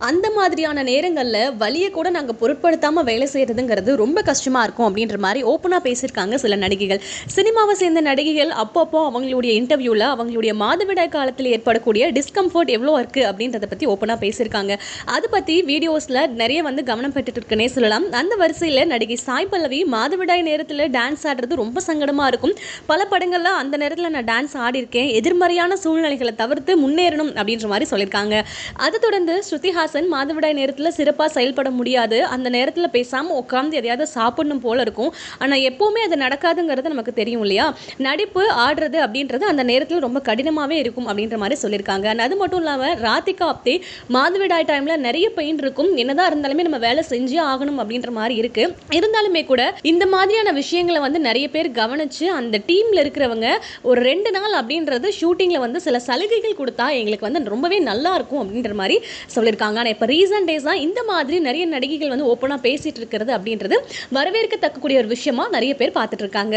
அந்த மாதிரியான நேரங்களில் வலியை கூட நாங்கள் பொருட்படுத்தாமல் வேலை செய்கிறதுங்கிறது ரொம்ப கஷ்டமாக இருக்கும் அப்படின்ற மாதிரி ஓப்பனாக பேசியிருக்காங்க சில நடிகைகள். சினிமாவை சேர்ந்த நடிகைகள் அப்பப்போ அவங்களுடைய இன்டர்வியூவில் அவங்களுடைய மாதவிடாய் காலத்தில் ஏற்படக்கூடிய டிஸ்கம்ஃபர்ட் எவ்வளோ இருக்குது அப்படின்றத பற்றி ஓப்பனாக பேசியிருக்காங்க. அதை பற்றி வீடியோஸில் நிறைய வந்து கவனம் பெற்றுட்டு இருக்குன்னே சொல்லலாம். அந்த வரிசையில் நடிகை சாய் பல்லவி மாதவிடாய் நேரத்தில் டான்ஸ் ஆடுறது ரொம்ப சங்கடமாக இருக்கும். பல படங்களில் அந்த நேரத்தில் நான் டான்ஸ் ஆடியிருக்கேன். எதிர்மறையான சூழ்நிலைகளை தவிர்த்து முன்னேறணும் அப்படின்ற மாதிரி சொல்லியிருக்காங்க. அதை தொடர்ந்து ஸ்ருதிஹா கமல்ஹாசன் மாதவிடாய் நேரத்தில் சிறப்பாக செயல்பட முடியாது. அந்த நேரத்தில் பேசாமல் உட்காந்து எதையாவது சாப்பிடணும் போல இருக்கும். ஆனால் எப்போவுமே அது நடக்காதுங்கிறது நமக்கு தெரியும் இல்லையா? நடிப்பு ஆடுறது அப்படின்றது அந்த நேரத்தில் ரொம்ப கடினமாகவே இருக்கும் அப்படின்ற மாதிரி சொல்லியிருக்காங்க. அது மட்டும் இல்லாமல் ராதிகா அப்தே மாதவிடாய் டைமில் நிறைய பெயின் இருக்கும். என்னதான் இருந்தாலுமே நம்ம வேலை செஞ்சே ஆகணும் அப்படின்ற மாதிரி இருக்கு. இருந்தாலுமே கூட இந்த மாதிரியான விஷயங்களை வந்து நிறைய பேர் கவனித்து அந்த டீமில் இருக்கிறவங்க ஒரு ரெண்டு நாள் அப்படின்றது ஷூட்டிங்கில் வந்து சில சலுகைகள் கொடுத்தா எங்களுக்கு வந்து ரொம்பவே நல்லா இருக்கும் அப்படின்ற மாதிரி சொல்லியிருக்காங்க. ஆனால் இப்போ ரீசன்ட் டேஸாக இந்த மாதிரி நிறைய நடிகைகள் வந்து ஓப்பனாக பேசிட்டு இருக்கிறது அப்படின்றது வரவேற்கத்தக்கக்கூடிய ஒரு விஷயமா நிறைய பேர் பார்த்துட்டு இருக்காங்க.